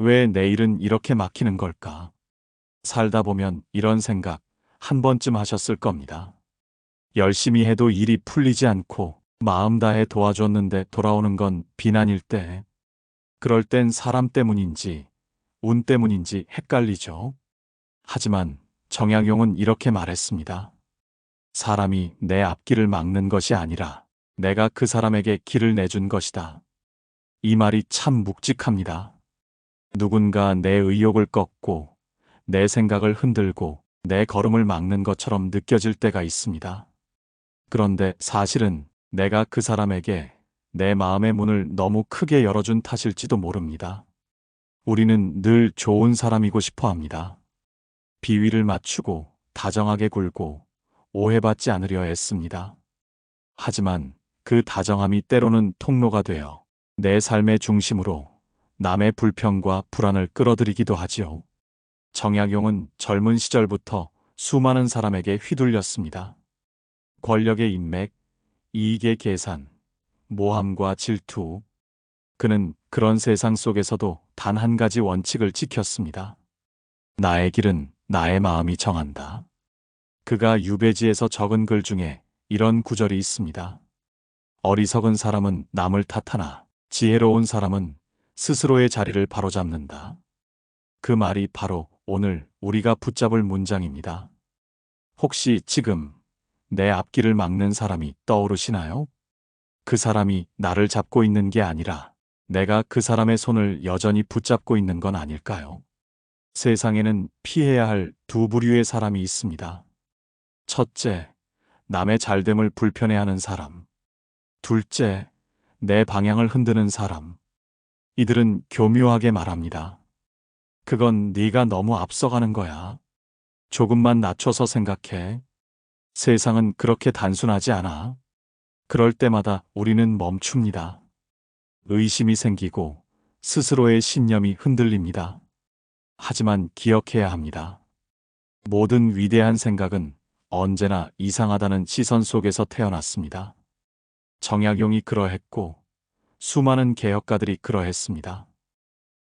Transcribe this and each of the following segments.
왜 내일은 이렇게 막히는 걸까? 살다 보면 이런 생각 한 번쯤 하셨을 겁니다. 열심히 해도 일이 풀리지 않고 마음 다해 도와줬는데 돌아오는 건 비난일 때. 그럴 땐 사람 때문인지 운 때문인지 헷갈리죠. 하지만 정약용은 이렇게 말했습니다. 사람이 내 앞길을 막는 것이 아니라 내가 그 사람에게 길을 내준 것이다. 이 말이 참 묵직합니다. 누군가 내 의욕을 꺾고 내 생각을 흔들고 내 걸음을 막는 것처럼 느껴질 때가 있습니다. 그런데 사실은 내가 그 사람에게 내 마음의 문을 너무 크게 열어준 탓일지도 모릅니다. 우리는 늘 좋은 사람이고 싶어 합니다. 비위를 맞추고 다정하게 굴고 오해받지 않으려 애씁니다. 하지만 그 다정함이 때로는 통로가 되어 내 삶의 중심으로 남의 불평과 불안을 끌어들이기도 하지요. 정약용은 젊은 시절부터 수많은 사람에게 휘둘렸습니다. 권력의 인맥, 이익의 계산, 모함과 질투. 그는 그런 세상 속에서도 단 한 가지 원칙을 지켰습니다. 나의 길은 나의 마음이 정한다. 그가 유배지에서 적은 글 중에 이런 구절이 있습니다. 어리석은 사람은 남을 탓하나 지혜로운 사람은 스스로의 자리를 바로잡는다. 그 말이 바로 오늘 우리가 붙잡을 문장입니다. 혹시 지금 내 앞길을 막는 사람이 떠오르시나요? 그 사람이 나를 잡고 있는 게 아니라 내가 그 사람의 손을 여전히 붙잡고 있는 건 아닐까요? 세상에는 피해야 할 두 부류의 사람이 있습니다. 첫째, 남의 잘됨을 불편해하는 사람. 둘째, 내 방향을 흔드는 사람. 이들은 교묘하게 말합니다. 그건 네가 너무 앞서가는 거야. 조금만 낮춰서 생각해. 세상은 그렇게 단순하지 않아. 그럴 때마다 우리는 멈춥니다. 의심이 생기고 스스로의 신념이 흔들립니다. 하지만 기억해야 합니다. 모든 위대한 생각은 언제나 이상하다는 시선 속에서 태어났습니다. 정약용이 그러했고 수많은 개혁가들이 그러했습니다.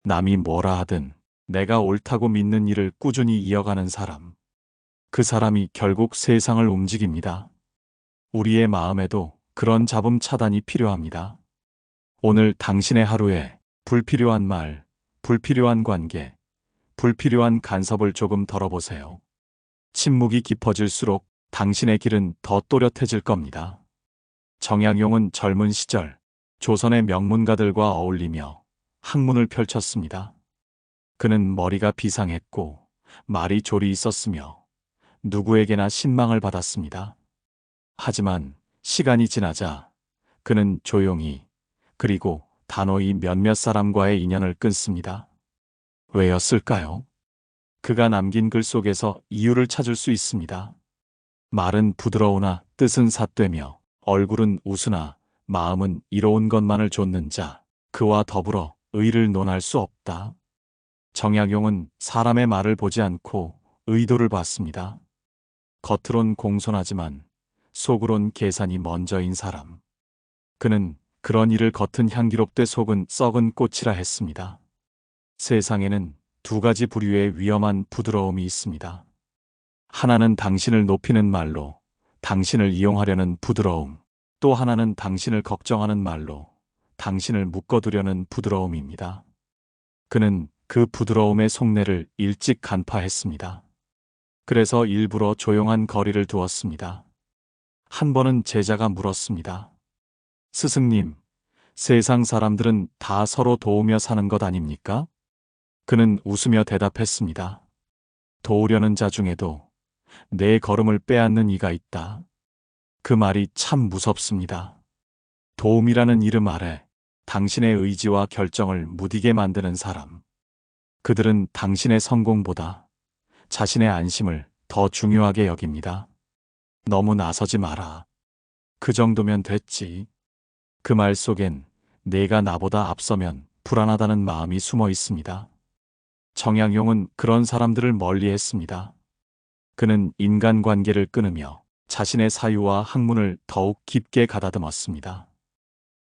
남이 뭐라 하든 내가 옳다고 믿는 일을 꾸준히 이어가는 사람. 그 사람이 결국 세상을 움직입니다. 우리의 마음에도 그런 잡음 차단이 필요합니다. 오늘 당신의 하루에 불필요한 말, 불필요한 관계, 불필요한 간섭을 조금 덜어보세요. 침묵이 깊어질수록 당신의 길은 더 또렷해질 겁니다. 정약용은 젊은 시절 조선의 명문가들과 어울리며 학문을 펼쳤습니다. 그는 머리가 비상했고 말이 조리 있었으며 누구에게나 신망을 받았습니다. 하지만 시간이 지나자 그는 조용히 그리고 단호히 몇몇 사람과의 인연을 끊습니다. 왜였을까요? 그가 남긴 글 속에서 이유를 찾을 수 있습니다. 말은 부드러우나 뜻은 삿되며 얼굴은 우스나 마음은 이로운 것만을 좇는 자, 그와 더불어 의를 논할 수 없다. 정약용은 사람의 말을 보지 않고 의도를 봤습니다. 겉으론 공손하지만 속으론 계산이 먼저인 사람. 그는 그런 일을 겉은 향기롭되 속은 썩은 꽃이라 했습니다. 세상에는 두 가지 부류의 위험한 부드러움이 있습니다. 하나는 당신을 높이는 말로 당신을 이용하려는 부드러움, 또 하나는 당신을 걱정하는 말로 당신을 묶어두려는 부드러움입니다. 그는 그 부드러움의 속내를 일찍 간파했습니다. 그래서 일부러 조용한 거리를 두었습니다. 한 번은 제자가 물었습니다. 스승님, 세상 사람들은 다 서로 도우며 사는 것 아닙니까? 그는 웃으며 대답했습니다. 도우려는 자 중에도 내 걸음을 빼앗는 이가 있다. 그 말이 참 무섭습니다. 도움이라는 이름 아래 당신의 의지와 결정을 무디게 만드는 사람. 그들은 당신의 성공보다 자신의 안심을 더 중요하게 여깁니다. 너무 나서지 마라. 그 정도면 됐지. 그 말 속엔 내가 나보다 앞서면 불안하다는 마음이 숨어 있습니다. 정양용은 그런 사람들을 멀리 했습니다. 그는 인간관계를 끊으며 자신의 사유와 학문을 더욱 깊게 가다듬었습니다.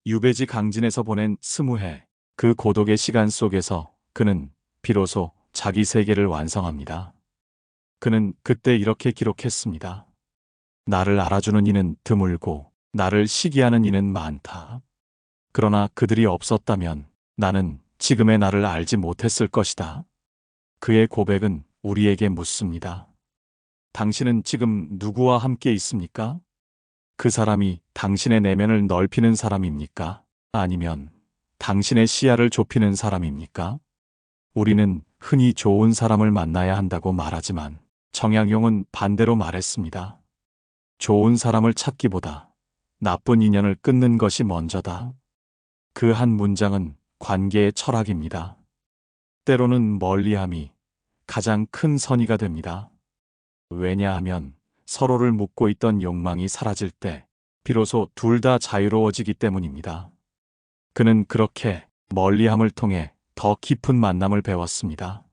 유배지 강진에서 보낸 스무 해, 그 고독의 시간 속에서 그는 비로소 자기 세계를 완성합니다. 그는 그때 이렇게 기록했습니다. 나를 알아주는 이는 드물고 나를 시기하는 이는 많다. 그러나 그들이 없었다면 나는 지금의 나를 알지 못했을 것이다. 그의 고백은 우리에게 묻습니다. 당신은 지금 누구와 함께 있습니까? 그 사람이 당신의 내면을 넓히는 사람입니까? 아니면 당신의 시야를 좁히는 사람입니까? 우리는 흔히 좋은 사람을 만나야 한다고 말하지만 정약용은 반대로 말했습니다. 좋은 사람을 찾기보다 나쁜 인연을 끊는 것이 먼저다. 그 한 문장은 관계의 철학입니다. 때로는 멀리함이 가장 큰 선의가 됩니다. 왜냐하면 서로를 묶고 있던 욕망이 사라질 때 비로소 둘 다 자유로워지기 때문입니다. 그는 그렇게 멀리함을 통해 더 깊은 만남을 배웠습니다.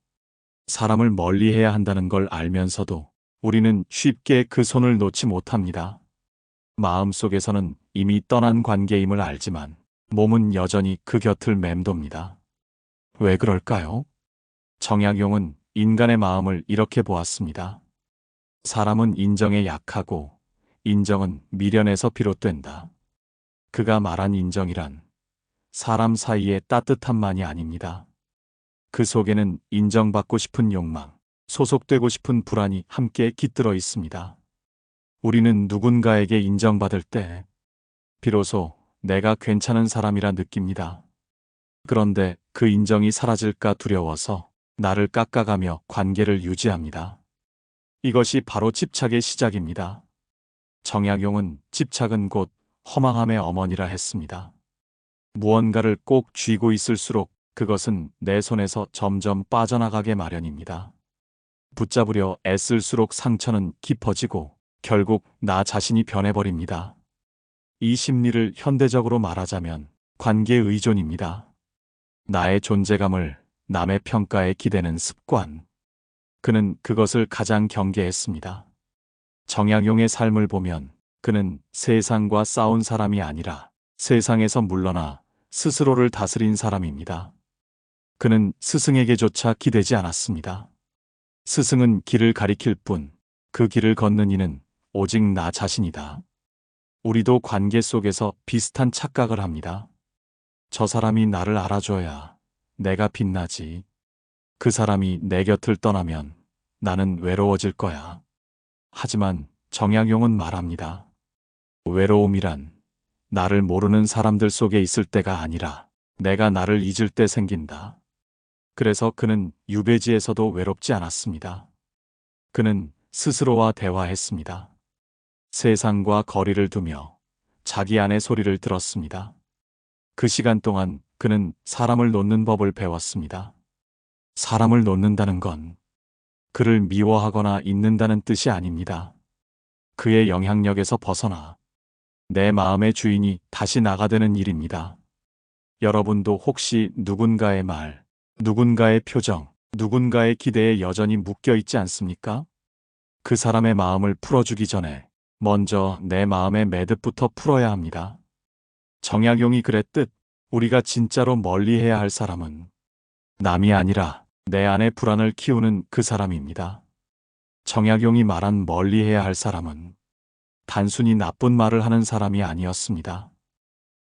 사람을 멀리해야 한다는 걸 알면서도 우리는 쉽게 그 손을 놓지 못합니다. 마음속에서는 이미 떠난 관계임을 알지만 몸은 여전히 그 곁을 맴돕니다. 왜 그럴까요? 정약용은 인간의 마음을 이렇게 보았습니다. 사람은 인정에 약하고 인정은 미련에서 비롯된다. 그가 말한 인정이란 사람 사이의 따뜻함만이 아닙니다. 그 속에는 인정받고 싶은 욕망, 소속되고 싶은 불안이 함께 깃들어 있습니다. 우리는 누군가에게 인정받을 때 비로소 내가 괜찮은 사람이라 느낍니다. 그런데 그 인정이 사라질까 두려워서 나를 깎아가며 관계를 유지합니다. 이것이 바로 집착의 시작입니다. 정약용은 집착은 곧 허망함의 어머니라 했습니다. 무언가를 꼭 쥐고 있을수록 그것은 내 손에서 점점 빠져나가게 마련입니다. 붙잡으려 애쓸수록 상처는 깊어지고 결국 나 자신이 변해버립니다. 이 심리를 현대적으로 말하자면 관계 의존입니다. 나의 존재감을 남의 평가에 기대는 습관. 그는 그것을 가장 경계했습니다. 정약용의 삶을 보면 그는 세상과 싸운 사람이 아니라 세상에서 물러나 스스로를 다스린 사람입니다. 그는 스승에게조차 기대지 않았습니다. 스승은 길을 가리킬 뿐 그 길을 걷는 이는 오직 나 자신이다. 우리도 관계 속에서 비슷한 착각을 합니다. 저 사람이 나를 알아줘야 내가 빛나지. 그 사람이 내 곁을 떠나면 나는 외로워질 거야. 하지만 정약용은 말합니다. 외로움이란 나를 모르는 사람들 속에 있을 때가 아니라 내가 나를 잊을 때 생긴다. 그래서 그는 유배지에서도 외롭지 않았습니다. 그는 스스로와 대화했습니다. 세상과 거리를 두며 자기 안의 소리를 들었습니다. 그 시간 동안 그는 사람을 놓는 법을 배웠습니다. 사람을 놓는다는 건 그를 미워하거나 잊는다는 뜻이 아닙니다. 그의 영향력에서 벗어나 내 마음의 주인이 다시 나가되는 일입니다. 여러분도 혹시 누군가의 말, 누군가의 표정, 누군가의 기대에 여전히 묶여 있지 않습니까? 그 사람의 마음을 풀어주기 전에 먼저 내 마음의 매듭부터 풀어야 합니다. 정약용이 그랬듯 우리가 진짜로 멀리해야 할 사람은 남이 아니라 내 안에 불안을 키우는 그 사람입니다. 정약용이 말한 멀리해야 할 사람은 단순히 나쁜 말을 하는 사람이 아니었습니다.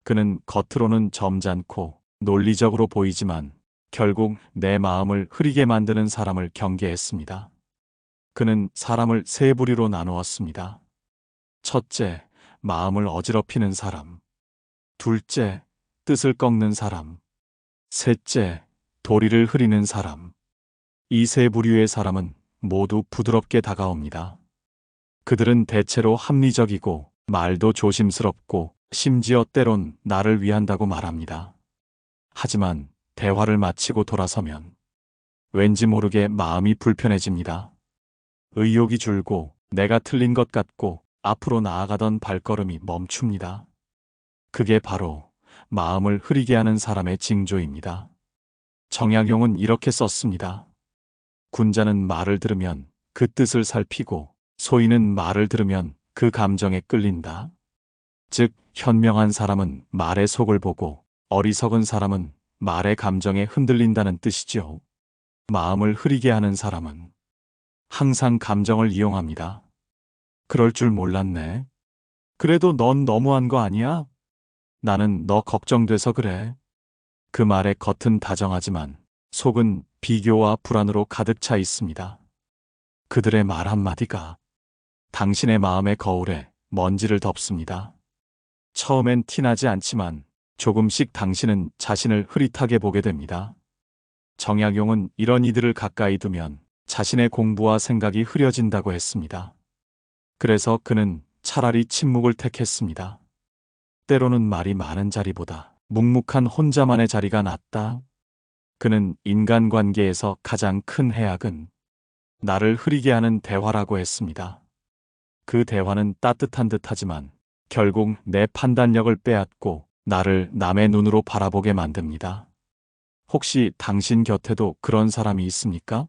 그는 겉으로는 점잖고 논리적으로 보이지만 결국 내 마음을 흐리게 만드는 사람을 경계했습니다. 그는 사람을 세 부류로 나누었습니다. 첫째, 마음을 어지럽히는 사람. 둘째, 뜻을 꺾는 사람. 셋째, 도리를 흐리는 사람. 이 세 부류의 사람은 모두 부드럽게 다가옵니다. 그들은 대체로 합리적이고 말도 조심스럽고 심지어 때론 나를 위한다고 말합니다. 하지만 대화를 마치고 돌아서면 왠지 모르게 마음이 불편해집니다. 의욕이 줄고 내가 틀린 것 같고 앞으로 나아가던 발걸음이 멈춥니다. 그게 바로 마음을 흐리게 하는 사람의 징조입니다. 정약용은 이렇게 썼습니다. 군자는 말을 들으면 그 뜻을 살피고 소인은 말을 들으면 그 감정에 끌린다. 즉, 현명한 사람은 말의 속을 보고 어리석은 사람은 말의 감정에 흔들린다는 뜻이지요. 마음을 흐리게 하는 사람은 항상 감정을 이용합니다. 그럴 줄 몰랐네. 그래도 넌 너무한 거 아니야? 나는 너 걱정돼서 그래. 그 말에 겉은 다정하지만 속은 비교와 불안으로 가득 차 있습니다. 그들의 말 한마디가 당신의 마음의 거울에 먼지를 덮습니다. 처음엔 티나지 않지만 조금씩 당신은 자신을 흐릿하게 보게 됩니다. 정약용은 이런 이들을 가까이 두면 자신의 공부와 생각이 흐려진다고 했습니다. 그래서 그는 차라리 침묵을 택했습니다. 때로는 말이 많은 자리보다 묵묵한 혼자만의 자리가 낫다. 그는 인간관계에서 가장 큰 해악은 나를 흐리게 하는 대화라고 했습니다. 그 대화는 따뜻한 듯 하지만 결국 내 판단력을 빼앗고 나를 남의 눈으로 바라보게 만듭니다. 혹시 당신 곁에도 그런 사람이 있습니까?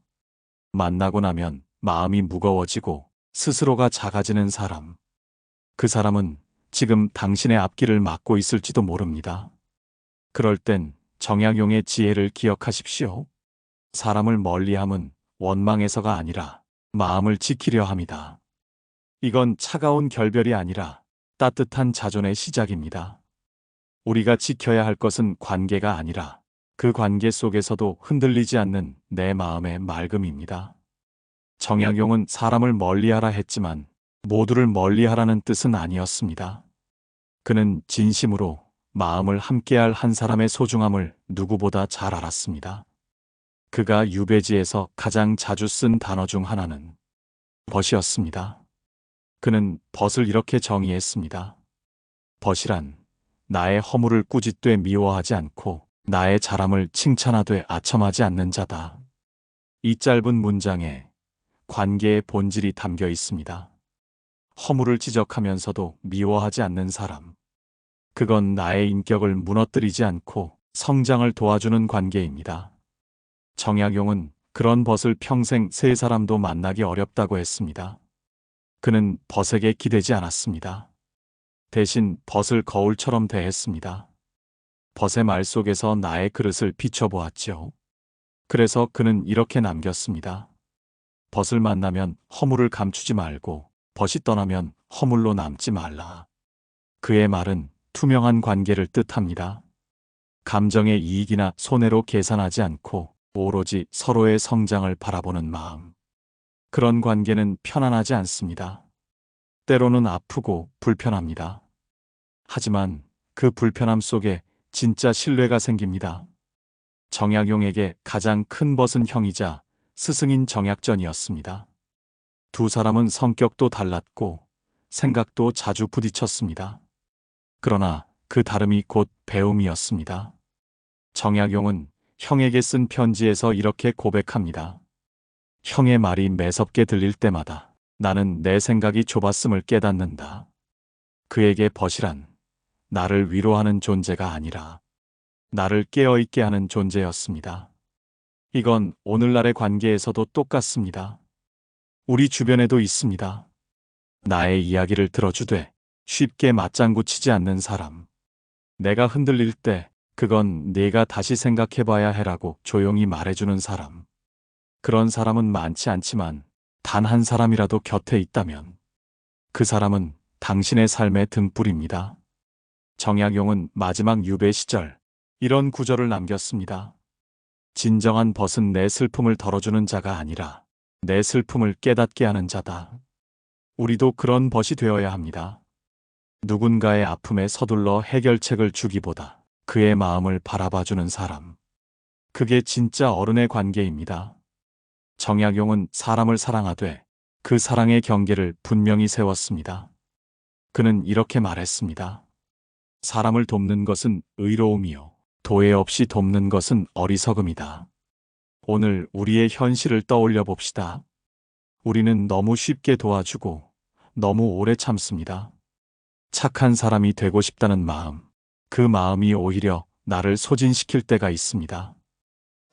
만나고 나면 마음이 무거워지고 스스로가 작아지는 사람. 그 사람은 지금 당신의 앞길을 막고 있을지도 모릅니다. 그럴 땐 정약용의 지혜를 기억하십시오. 사람을 멀리함은 원망해서가 아니라 마음을 지키려 합니다. 이건 차가운 결별이 아니라 따뜻한 자존의 시작입니다. 우리가 지켜야 할 것은 관계가 아니라 그 관계 속에서도 흔들리지 않는 내 마음의 맑음입니다. 정약용은 사람을 멀리하라 했지만 모두를 멀리하라는 뜻은 아니었습니다. 그는 진심으로 마음을 함께할 한 사람의 소중함을 누구보다 잘 알았습니다. 그가 유배지에서 가장 자주 쓴 단어 중 하나는 벗이었습니다. 그는 벗을 이렇게 정의했습니다. 벗이란 나의 허물을 꾸짖되 미워하지 않고 나의 자람을 칭찬하되 아첨하지 않는 자다. 이 짧은 문장에 관계의 본질이 담겨 있습니다. 허물을 지적하면서도 미워하지 않는 사람. 그건 나의 인격을 무너뜨리지 않고 성장을 도와주는 관계입니다. 정약용은 그런 벗을 평생 세 사람도 만나기 어렵다고 했습니다. 그는 벗에게 기대지 않았습니다. 대신 벗을 거울처럼 대했습니다. 벗의 말 속에서 나의 그릇을 비춰보았지요. 그래서 그는 이렇게 남겼습니다. 벗을 만나면 허물을 감추지 말고 벗이 떠나면 허물로 남지 말라. 그의 말은 투명한 관계를 뜻합니다. 감정의 이익이나 손해로 계산하지 않고 오로지 서로의 성장을 바라보는 마음. 그런 관계는 편안하지 않습니다. 때로는 아프고 불편합니다. 하지만 그 불편함 속에 진짜 신뢰가 생깁니다. 정약용에게 가장 큰 벗은 형이자 스승인 정약전이었습니다. 두 사람은 성격도 달랐고 생각도 자주 부딪혔습니다. 그러나 그 다름이 곧 배움이었습니다. 정약용은 형에게 쓴 편지에서 이렇게 고백합니다. 형의 말이 매섭게 들릴 때마다 나는 내 생각이 좁았음을 깨닫는다. 그에게 벗이란 나를 위로하는 존재가 아니라 나를 깨어있게 하는 존재였습니다. 이건 오늘날의 관계에서도 똑같습니다. 우리 주변에도 있습니다. 나의 이야기를 들어주되 쉽게 맞장구 치지 않는 사람. 내가 흔들릴 때 그건 네가 다시 생각해봐야 해라고 조용히 말해주는 사람. 그런 사람은 많지 않지만 단 한 사람이라도 곁에 있다면 그 사람은 당신의 삶의 등불입니다. 정약용은 마지막 유배 시절 이런 구절을 남겼습니다. 진정한 벗은 내 슬픔을 덜어주는 자가 아니라 내 슬픔을 깨닫게 하는 자다. 우리도 그런 벗이 되어야 합니다. 누군가의 아픔에 서둘러 해결책을 주기보다 그의 마음을 바라봐주는 사람. 그게 진짜 어른의 관계입니다. 정약용은 사람을 사랑하되 그 사랑의 경계를 분명히 세웠습니다. 그는 이렇게 말했습니다. 사람을 돕는 것은 의로움이요. 도애 없이 돕는 것은 어리석음이다. 오늘 우리의 현실을 떠올려 봅시다. 우리는 너무 쉽게 도와주고 너무 오래 참습니다. 착한 사람이 되고 싶다는 마음, 그 마음이 오히려 나를 소진시킬 때가 있습니다.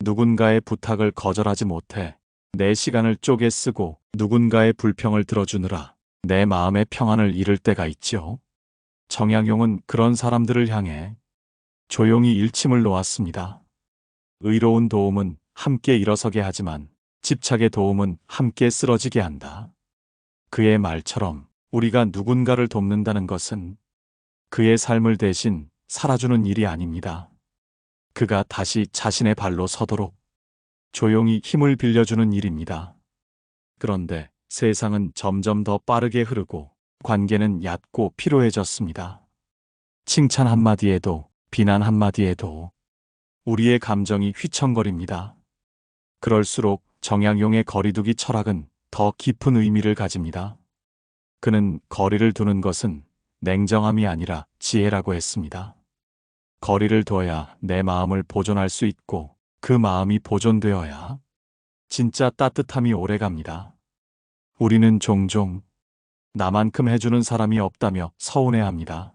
누군가의 부탁을 거절하지 못해 내 시간을 쪼개 쓰고 누군가의 불평을 들어주느라 내 마음의 평안을 잃을 때가 있지요. 정약용은 그런 사람들을 향해 조용히 일침을 놓았습니다. 의로운 도움은 함께 일어서게 하지만 집착의 도움은 함께 쓰러지게 한다. 그의 말처럼 우리가 누군가를 돕는다는 것은 그의 삶을 대신 살아주는 일이 아닙니다. 그가 다시 자신의 발로 서도록 조용히 힘을 빌려주는 일입니다. 그런데 세상은 점점 더 빠르게 흐르고 관계는 얕고 피로해졌습니다. 칭찬 한마디에도 비난 한마디에도 우리의 감정이 휘청거립니다. 그럴수록 정약용의 거리두기 철학은 더 깊은 의미를 가집니다. 그는 거리를 두는 것은 냉정함이 아니라 지혜라고 했습니다. 거리를 둬야 내 마음을 보존할 수 있고 그 마음이 보존되어야 진짜 따뜻함이 오래갑니다. 우리는 종종 나만큼 해주는 사람이 없다며 서운해합니다.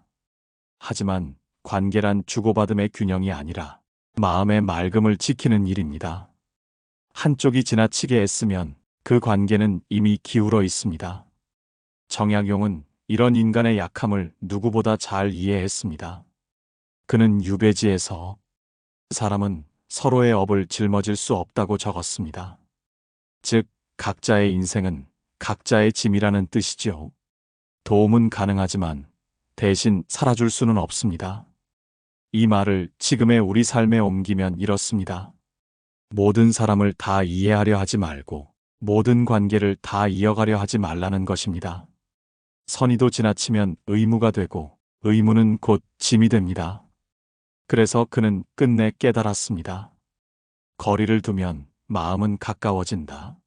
하지만 관계란 주고받음의 균형이 아니라 마음의 맑음을 지키는 일입니다. 한쪽이 지나치게 애쓰면 그 관계는 이미 기울어 있습니다. 정약용은 이런 인간의 약함을 누구보다 잘 이해했습니다. 그는 유배지에서 사람은 서로의 업을 짊어질 수 없다고 적었습니다. 즉, 각자의 인생은 각자의 짐이라는 뜻이지요. 도움은 가능하지만 대신 살아줄 수는 없습니다. 이 말을 지금의 우리 삶에 옮기면 이렇습니다. 모든 사람을 다 이해하려 하지 말고 모든 관계를 다 이어가려 하지 말라는 것입니다. 선의도 지나치면 의무가 되고 의무는 곧 짐이 됩니다. 그래서 그는 끝내 깨달았습니다. 거리를 두면 마음은 가까워진다.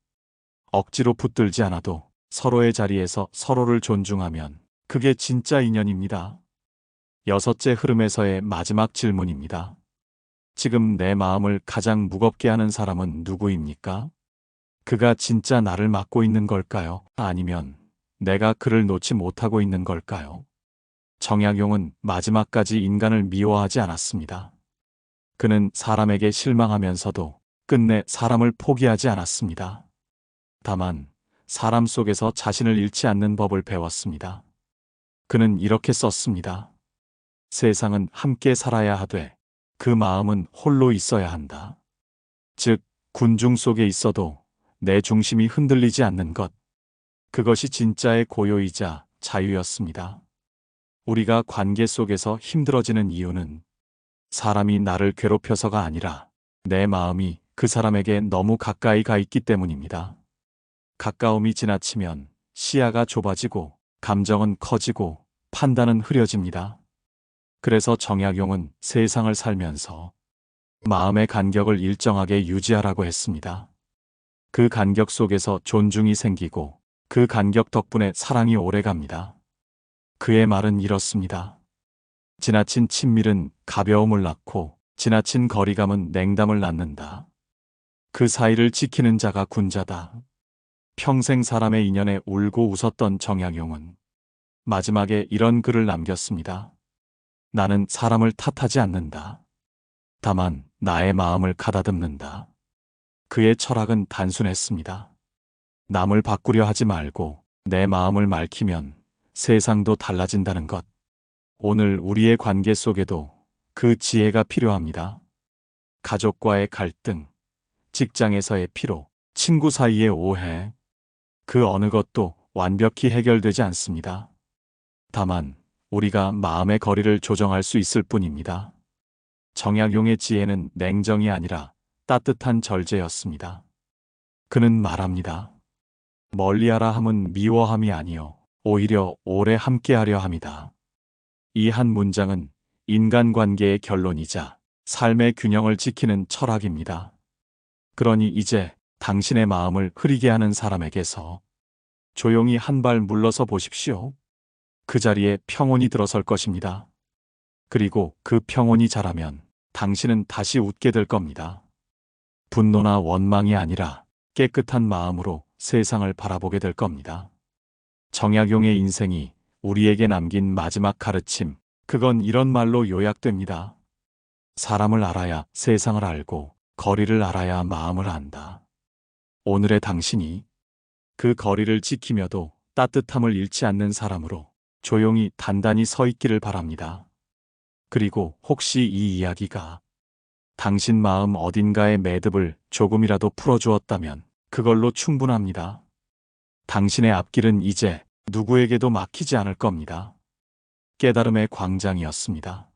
억지로 붙들지 않아도 서로의 자리에서 서로를 존중하면 그게 진짜 인연입니다. 여섯째 흐름에서의 마지막 질문입니다. 지금 내 마음을 가장 무겁게 하는 사람은 누구입니까? 그가 진짜 나를 맡고 있는 걸까요? 아니면 내가 그를 놓지 못하고 있는 걸까요? 정약용은 마지막까지 인간을 미워하지 않았습니다. 그는 사람에게 실망하면서도 끝내 사람을 포기하지 않았습니다. 다만 사람 속에서 자신을 잃지 않는 법을 배웠습니다. 그는 이렇게 썼습니다. 세상은 함께 살아야 하되 그 마음은 홀로 있어야 한다. 즉, 군중 속에 있어도 내 중심이 흔들리지 않는 것. 그것이 진짜의 고요이자 자유였습니다. 우리가 관계 속에서 힘들어지는 이유는 사람이 나를 괴롭혀서가 아니라 내 마음이 그 사람에게 너무 가까이 가 있기 때문입니다. 가까움이 지나치면 시야가 좁아지고 감정은 커지고 판단은 흐려집니다. 그래서 정약용은 세상을 살면서 마음의 간격을 일정하게 유지하라고 했습니다. 그 간격 속에서 존중이 생기고 그 간격 덕분에 사랑이 오래갑니다. 그의 말은 이렇습니다. 지나친 친밀은 가벼움을 낳고 지나친 거리감은 냉담을 낳는다. 그 사이를 지키는 자가 군자다. 평생 사람의 인연에 울고 웃었던 정약용은 마지막에 이런 글을 남겼습니다. 나는 사람을 탓하지 않는다. 다만 나의 마음을 가다듬는다. 그의 철학은 단순했습니다. 남을 바꾸려 하지 말고 내 마음을 맑히면 세상도 달라진다는 것. 오늘 우리의 관계 속에도 그 지혜가 필요합니다. 가족과의 갈등, 직장에서의 피로, 친구 사이의 오해, 그 어느 것도 완벽히 해결되지 않습니다. 다만 우리가 마음의 거리를 조정할 수 있을 뿐입니다. 정약용의 지혜는 냉정이 아니라 따뜻한 절제였습니다. 그는 말합니다. 멀리하라 함은 미워함이 아니요 오히려 오래 함께하려 함이다. 이 한 문장은 인간관계의 결론이자 삶의 균형을 지키는 철학입니다. 그러니 이제 당신의 마음을 흐리게 하는 사람에게서 조용히 한 발 물러서 보십시오. 그 자리에 평온이 들어설 것입니다. 그리고 그 평온이 자라면 당신은 다시 웃게 될 겁니다. 분노나 원망이 아니라 깨끗한 마음으로 세상을 바라보게 될 겁니다. 정약용의 인생이 우리에게 남긴 마지막 가르침, 그건 이런 말로 요약됩니다. 사람을 알아야 세상을 알고 거리를 알아야 마음을 안다. 오늘의 당신이 그 거리를 지키며도 따뜻함을 잃지 않는 사람으로 조용히 단단히 서 있기를 바랍니다. 그리고 혹시 이 이야기가 당신 마음 어딘가의 매듭을 조금이라도 풀어주었다면 그걸로 충분합니다. 당신의 앞길은 이제 누구에게도 막히지 않을 겁니다. 깨달음의 광장이었습니다.